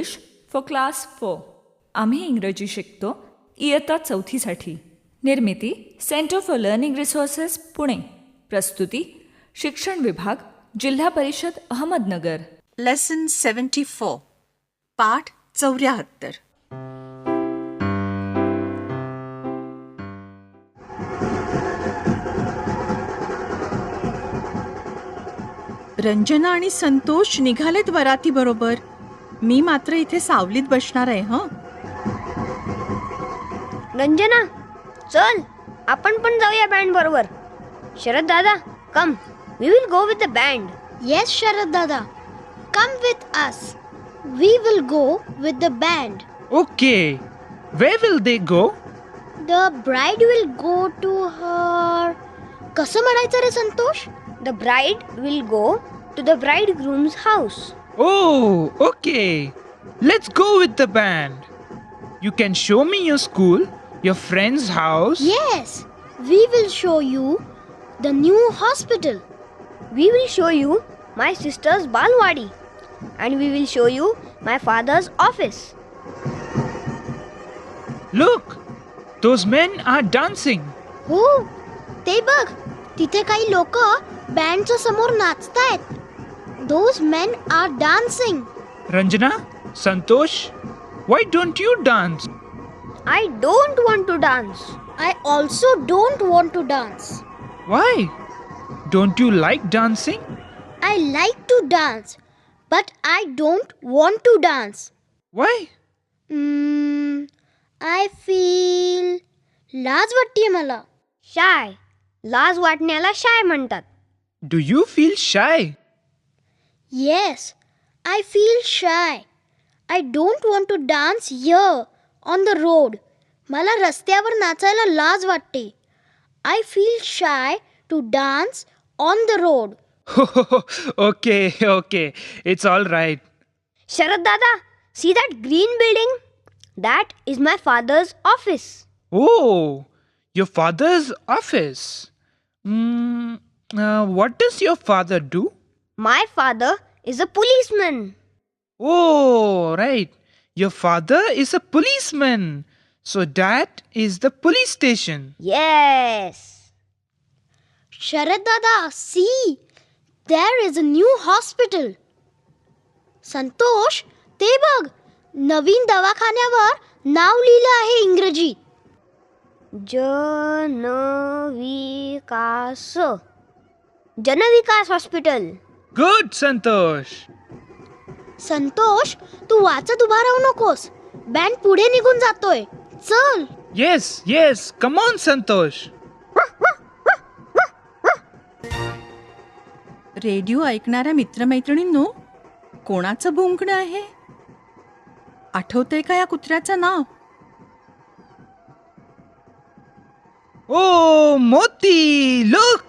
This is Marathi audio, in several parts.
इंग्लिश फॉर क्लास फोर आम्ही इंग्रजी शिकतो इयत्ता चौथीसाठी. निर्मिती centre for learning resources Pune. प्रस्तुती शिक्षण विभाग Zilla Parishad Ahmednagar. Lesson seventy four पाठ चौऱ्याहत्तर. रंजना आणि संतोष निघालेत वराती बरोबर मी मात्र इथे सावलीत बसणार आहे हं रंजना चल आपण पण जाऊया बँड बरोबर Sharad Dada come we will go with the band Yes, Sharad Dada. Come with us. We will go with the band. Okay. Where will they go? The bride will go to her. कसं म्हणायचं रे Santosh the bride will go to the bride groom's house Oh, okay. Let's go with the band. You can show me your school, your friend's house. Yes, we will show you the new hospital. We will show you my sister's balwadi and we will show you my father's office Look, those men are dancing. हो ते बघ तिथे काही लोक बँडच्या समोर नाचतायत Those men are dancing Ranjana, Santosh, why don't you dance? I don't want to dance I also don't want to dance Why? Don't you like dancing? I like to dance but I don't want to dance Why? I feel लाज वाटते मला शाय लाज वाटण्याला शाय म्हणतात Do you feel shy? yes I feel shy I don't want to dance year on the road मला रस्त्यावर नाचायला लाज वाटते. I feel shy to dance on the road okay, okay. It's all right. Sharad दादा see that green building that is my father's office Oh, your father's office. Mm, uh, what does your father do? My father is a policeman Oh, right. Your father is a policeman. So that is the police station. Yes Sharad dada see there is a new hospital Santosh ते बघ नवीन दवाखान्यावर नाव लिहिलं आहे इंग्रजीत जनविकास जनविकास हॉस्पिटल Good, Santosh. संतोष तू वाचत उभा राहू नकोस बँड पुढे निघून जातोय चल yes. Come on, Santosh. Radio ऐकणाऱ्या मित्रमैत्रिणींनो कोणाचं भुंकणं आहे आठवतंय का या कुत्र्याचं नाव Oh, Moti! Look!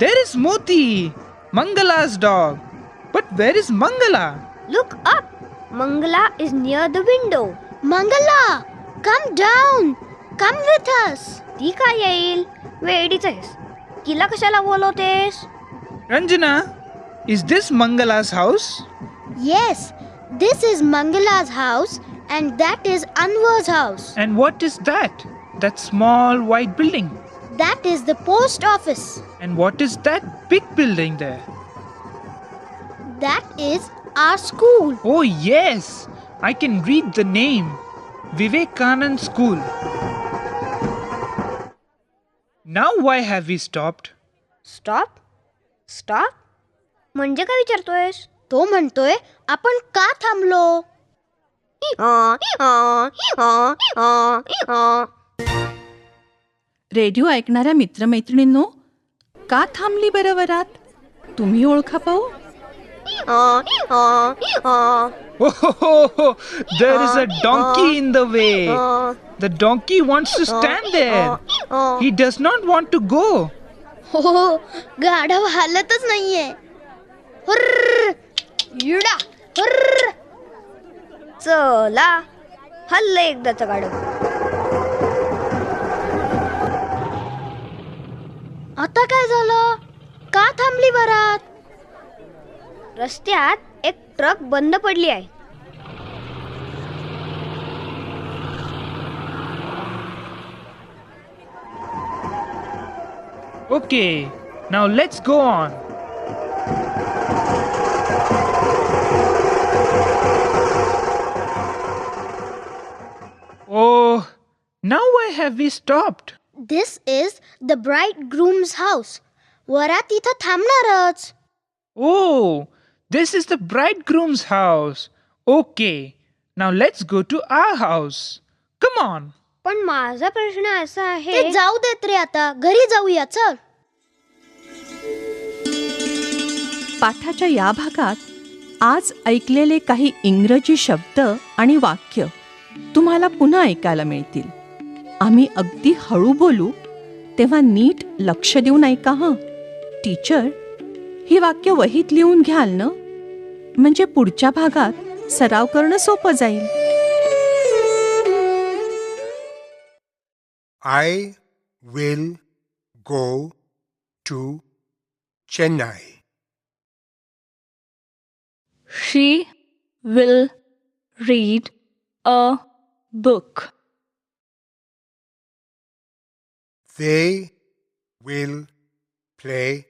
There is Moti, Mangala's dog. But where is Mangala? Look up Mangala is near the window Mangala come down come with us ती काय येईल वेडीच आहेस तिला कशाला बोलवतेस Ranjana, is this Mangala's house? Yes this is Mangala's house and that is Anwar's house And what is that? That small white building. That is the post office And what is that big building there? That is our school Oh, yes! I can read the name Vivekanand School. Now, why have we stopped? Stop stop म्हणजे काय विचारतोयस तो म्हणतोय आपण का थांबलो रेडिओ ऐकणाऱ्या मित्रमैत्रिणींनो का थांबली बरोबर आत तुम्ही ओळखा पाहू. Ah a a donkey in the way the donkey wants to stand he does not want to go हो गाढव हालतच नाही चला. हल्लं एकदाचं गाढं आता काय झालं? का थांबली बरात रस्त्यात एक ट्रक बंद पडली आहे. Okay now let's go on. Oh now I have we stopped this is the bridegroom's house वरात तिथं थांबणारच. ओ this is the bridegroom's house okay now let's go to our house come on पण माझा प्रश्न असा आहे जाऊ देत रे आता. घरी जाऊया चल. पाठाच्या या भागात आज ऐकलेले काही इंग्रजी शब्द आणि वाक्य तुम्हाला पुन्हा ऐकायला मिळतील. आम्ही अगदी हळू बोलू तेव्हा नीट लक्ष देऊन ऐका हं टीचर ही वाक्य वहीत लिहून घ्याल ना म्हणजे पुढच्या भागात सराव करणं सोपं जाईल I will go to Chennai. She will read a book. They will play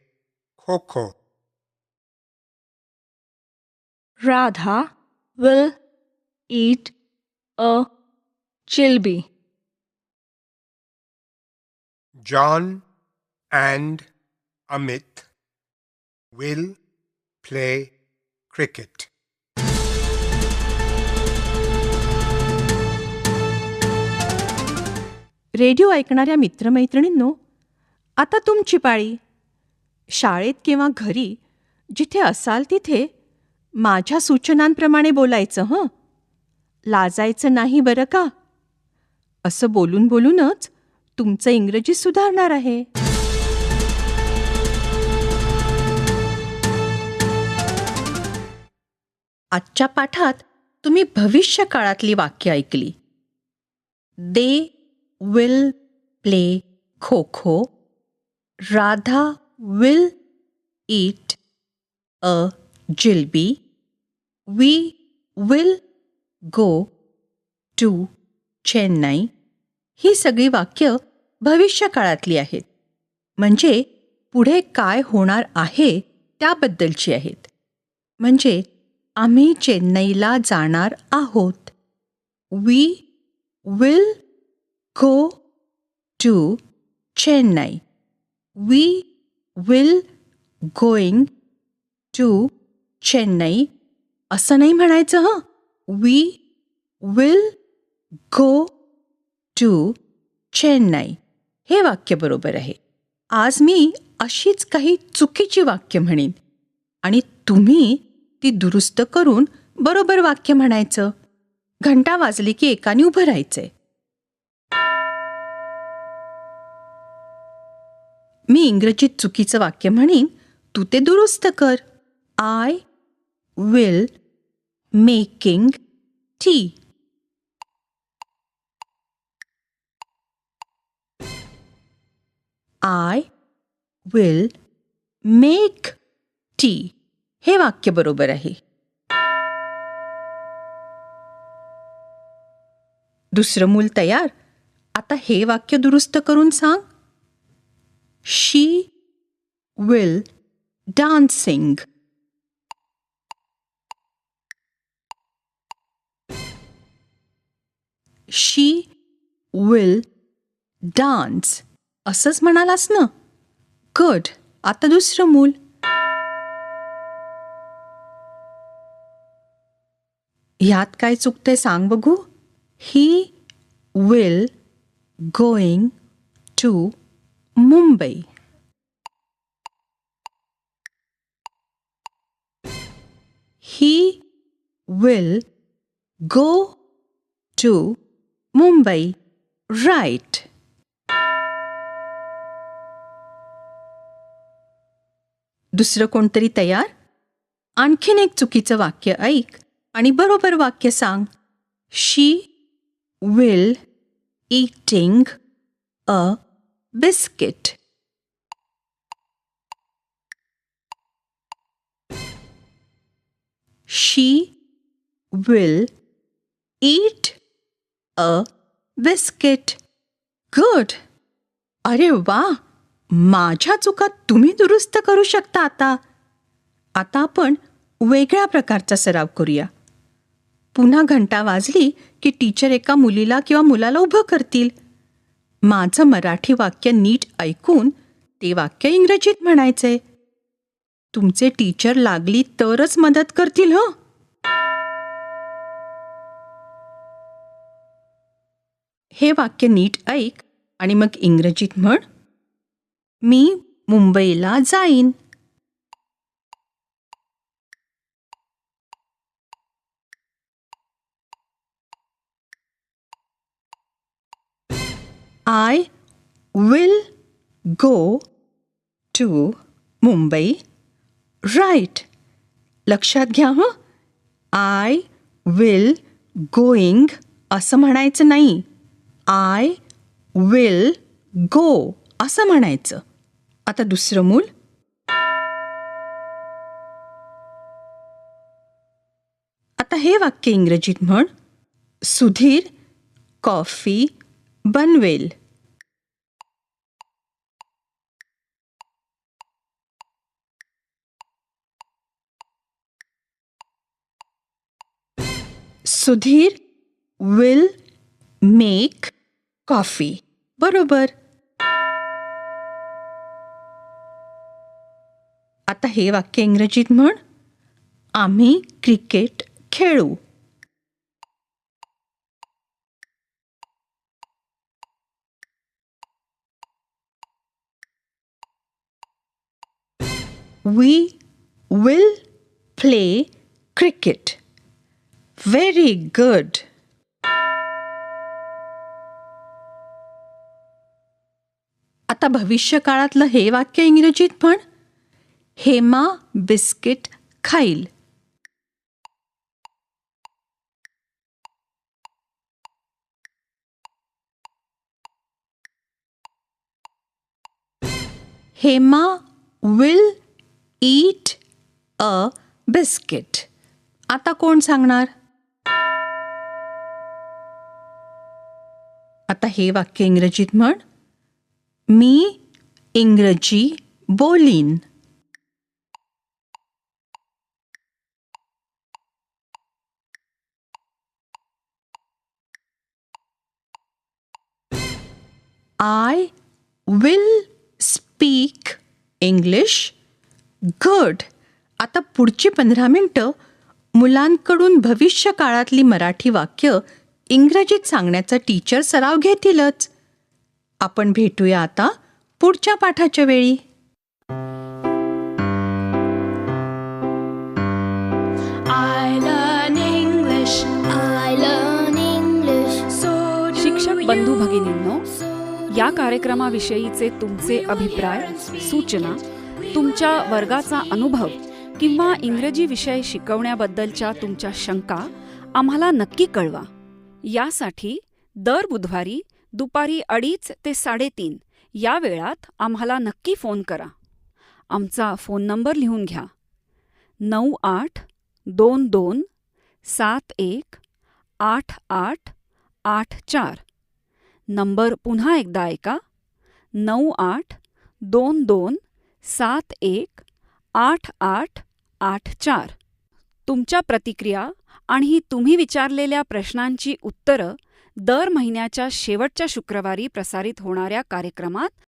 Coco. Radha will eat a jilbi. John and Amit will play cricket. Radio ऐकणाऱ्या मित्रमैत्रिणींनो आता तुमची पाळी. शाळेत किंवा घरी जिथे असाल तिथे माझ्या सूचनांप्रमाणे बोलायचं हं? लाजायचं नाही बरं का? असं बोलून बोलूनच तुमचं इंग्रजी सुधारणार आहे. आजच्या पाठात तुम्ही भविष्य काळातली वाक्य ऐकली. They will play kho kho Radha will eat a jalebi we will go to Chennai ही सगळी वाक्य भविष्यकाळातली आहेत. म्हणजे पुढे काय होणार आहे त्याबद्दलची आहेत. म्हणजे आम्ही चेन्नईला जाणार आहोत. We will go to Chennai. We will going to Chennai. असं नाही म्हणायचं हं. We will go to Chennai हे वाक्य बरोबर आहे. आज मी अशीच काही चुकीची वाक्य म्हणेन. आणि तुम्ही ती दुरुस्त करून बरोबर वाक्य म्हणायचं. घंटा वाजली की एकाने उभं राहायचंय. इंग्रजीत चुकीचं वाक्य म्हणीन तू ते दुरुस्त कर. I will making tea I will make tea हे वाक्य बरोबर आहे. दुसरं मूल तयार. आता हे वाक्य दुरुस्त करून सांग. She will dancing. She will dance. असंच म्हणालास ना गुड आता दुसरं मूल ह्यात काय चुकतंय सांग बघू he will going to Mumbai he will go to Mumbai right दुसरं कोणतरी तयार? आणखीन एक चुकीचं वाक्य ऐक आणि बरोबर वाक्य सांग. She will eating a biscuit. She will eat a biscuit good अरे वा माझ्या चुका तुम्ही दुरुस्त करू शकता आता. आता आपण वेगळ्या प्रकारचा सराव करूया. पुन्हा घंटा वाजली की टीचर एका मुलीला किंवा मुलाला उभं करतील. माझं मराठी वाक्य नीट ऐकून ते वाक्य इंग्रजीत म्हणायचे तुमचे टीचर लागली तरच मदत करतील हो? हे वाक्य नीट ऐक आणि मग इंग्रजीत म्हण. मी मुंबईला जाईन. Will go to Mumbai right लक्षात घ्या हं? आय विल गोईंग असं म्हणायचं नाही. आय विल गो असं म्हणायचं. आता दुसरं मूल. आता हे वाक्य इंग्रजीत म्हण सुधीर कॉफी बनवेल. सुधीर विल मेक कॉफ़ी बरोबर. आता हे वाक्य इंग्रजीत म्हण, आम्ही क्रिकेट खेळू. We will play cricket very good आता भविष्य काळातलं हे वाक्य इंग्रजीत पण. हेमा बिस्किट खाईल. Hema will eat a biscuit आता कोण सांगणार? आता हे वाक्य इंग्रजीत म्हण मी इंग्रजी बोलीन. I will speak English good आता पुढची पंधरा मिनटं मुलांकडून भविष्य काळातली मराठी वाक्य इंग्रजीत सांगण्याचा टीचर सराव घेतीलच. आपण भेटूया आता पुढच्या पाठाच्या वेळी. शिक्षक बंधू. भगिनींनो या कार्यक्रमाविषयीचे तुमचे अभिप्राय सूचना तुमच्या वर्गाचा अनुभव किंवा इंग्रजी विषय शिकवण्याबद्दलच्या तुमच्या शंका आम्हाला नक्की कळवा. यासाठी दर बुधवारी दुपारी अडीच ते साडेतीन या वेळात आम्हाला नक्की फोन करा. आमचा फोन नंबर लिहून घ्या. नऊ आठ दोन दोन सात एक आठ आठ आठ चार. नंबर पुन्हा एकदा ऐका. नऊ आठ दोन दोन सात एक आठ आठ आठ चार. तुमच्या प्रतिक्रिया आणि तुम्ही विचारलेल्या प्रश्नांची उत्तरं दर महिन्याच्या शेवटच्या शुक्रवारी प्रसारित होणाऱ्या कार्यक्रमात